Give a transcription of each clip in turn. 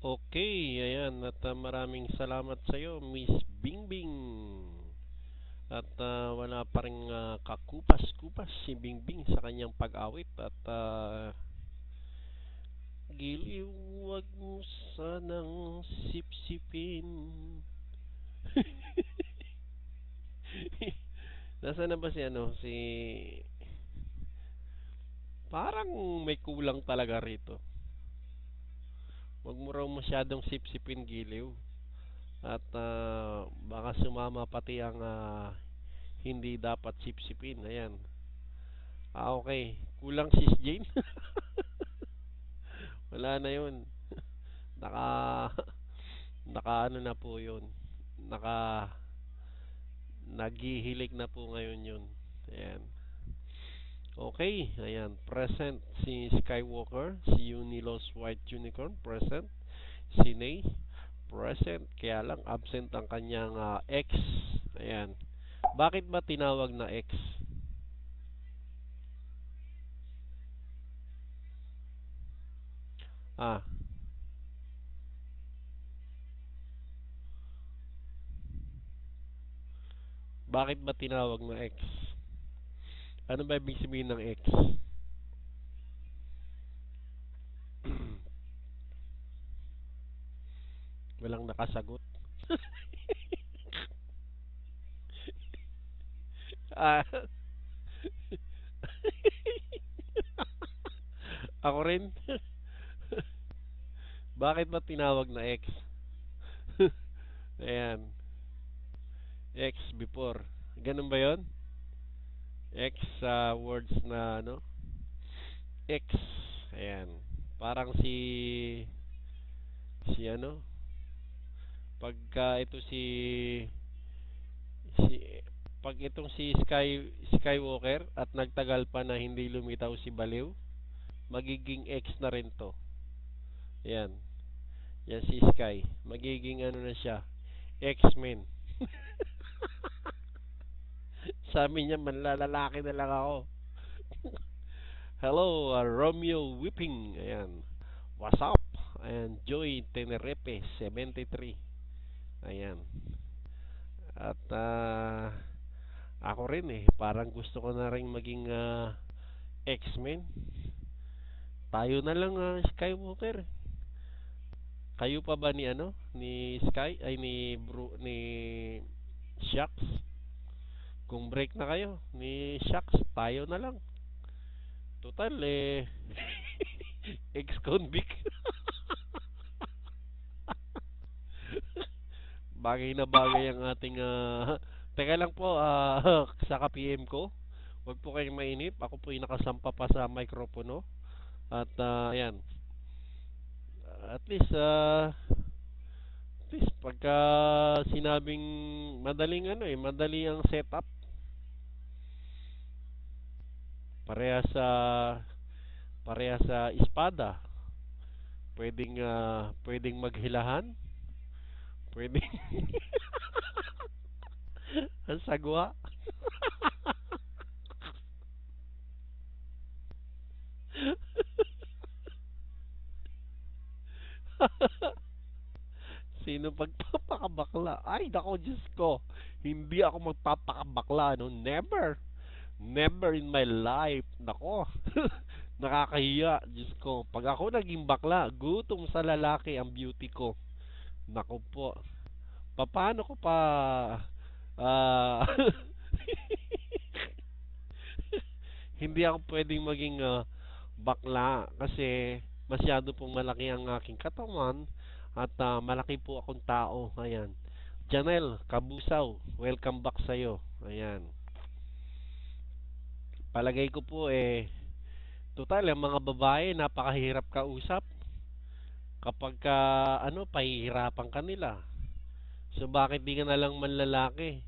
Okay, ayan. At ah, maraming salamat sa iyo, Miss Bingbing. At ah, wala pa rin ah, kakupas-kupas si Bingbing sa kanyang pag-awit. At uh, giliw, wag mo sanang sipsipin. Nasaan na ba si ano? Si... Parang may kulang talaga rito. Huwag mo raw masyadong sipsipin giliw. At ah, baka sumama pati ang ah, hindi dapat sipsipin. Ayan. Ah, okay. Kulang sis Jane. Wala na yun. Naka... Naka ano na po yun. Naka... Naghihilig na po ngayon yun. Ayan. Okay, ayan, present si Skywalker, si Unilos White Unicorn, present. Si Ney, present. Kaya lang absent ang kanyang ah, ex. Ayan. Bakit ba tinawag na ex? Ah. Bakit ba tinawag na ex? Ano ba ibig sabihin ng X? Walang nakasagot. ah. Ako rin. Bakit ba tinawag na X? Ayan. X before. Ganun ba 'yon? X sa words na ano? X. Ayan. Parang si si ano? Pagka ito si si pag itong si Sky Skywalker at nagtagal pa na hindi lumitaw si Baliw, magiging X na rin to. Ayan. Yan si Sky. Magiging ano na siya? X-Men. Sabi niya, manlalalaki na lang ako. Hello, uh, Romeo Whipping. Ayan. What's up? Ayan, Joy Tenerepe, 73. Ayan. At, uh, ako rin eh, parang gusto ko na rin maging uh, X-Men. Tayo na lang uh, Skywalker. Kayo pa ba ni ano? Ni Sky? Ay, ni Bru ni Shucks? Kung break na kayo ni Shucks, tayo na lang. Total eh ex-convict. bagay na bagay ang ating uh, Teka lang po uh, sa ka-PM ko. Huwag po kayong mainip. Ako po ay nakasampa pa sa mikropono. At uh, ayan. At least uh, at least pagka sinabing madaling ano eh, madali ang setup pareha sa pareha sa espada pwedeng uh, pwedeng maghilahan pwedeng ang sagwa Sino pagpapakabakla? Ay, nako, Diyos ko. Hindi ako magpapakabakla, no? Never. Never in my life. Nako. Nakakahiya, Diyos ko. Pag ako naging bakla, gutom sa lalaki ang beauty ko. Nako po. Paano ko pa ah hindi ako pwedeng maging uh, bakla kasi masyado pong malaki ang aking katawan at uh, malaki po akong tao. Ayan. Janelle Kabusaw, welcome back sa iyo. Ayan. Palagay ko po eh total ang mga babae napakahirap kausap kapag ka ano pahihirapan kanila. So bakit di ka na lang manlalaki?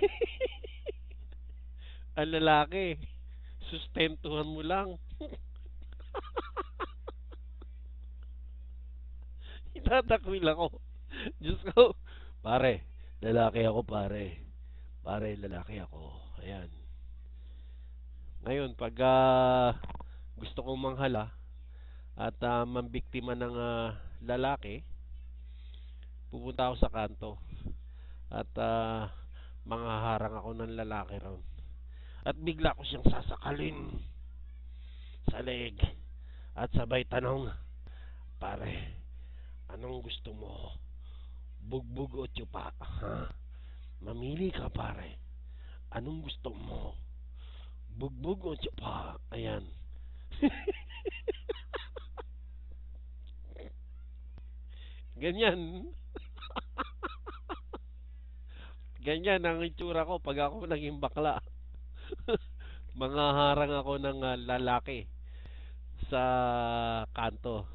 ang lalaki sustentuhan mo lang. Itatakwil ako. Diyos ko. Pare, lalaki ako pare. Pare, lalaki ako. Ayan. Ngayon, pag uh, gusto kong manghala, at uh, mambiktima ng ah, lalaki, pupunta ako sa kanto at uh, manghaharang ako ng lalaki ron. At bigla ko siyang sasakalin sa leeg at sabay tanong, pare, anong gusto mo? Bugbog o tsupa? Ha? Mamili ka pare. Anong gusto mo? Bugbog o tsupa? Ayan. Ganyan. Ganyan ang itsura ko pag ako naging bakla. Mga harang ako ng ah, lalaki sa kanto.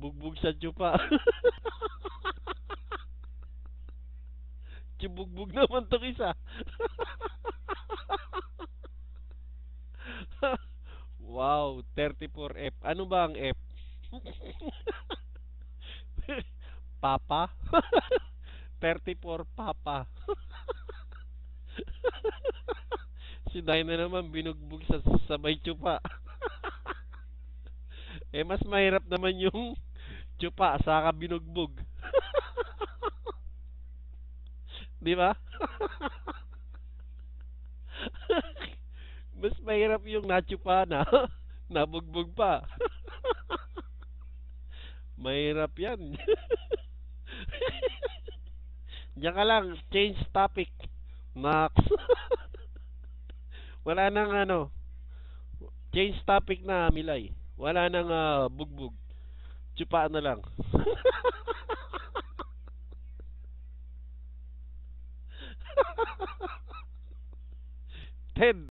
Bugbog sa tsupa. Tsubugbog naman to isa. wow, 34F. Ano ba ang F? Papa? 34 Papa. si Day na naman binugbog sa sabay tsupa. eh mas mahirap naman yung tsupa saka binugbog. Di ba? mas mahirap yung natsupa na nabugbog pa. mahirap yan. Diyan ka lang, change topic. Max. Wala nang ano. Change topic na, Milay. Wala nang ah, bugbog. Tsupa na lang. Ted.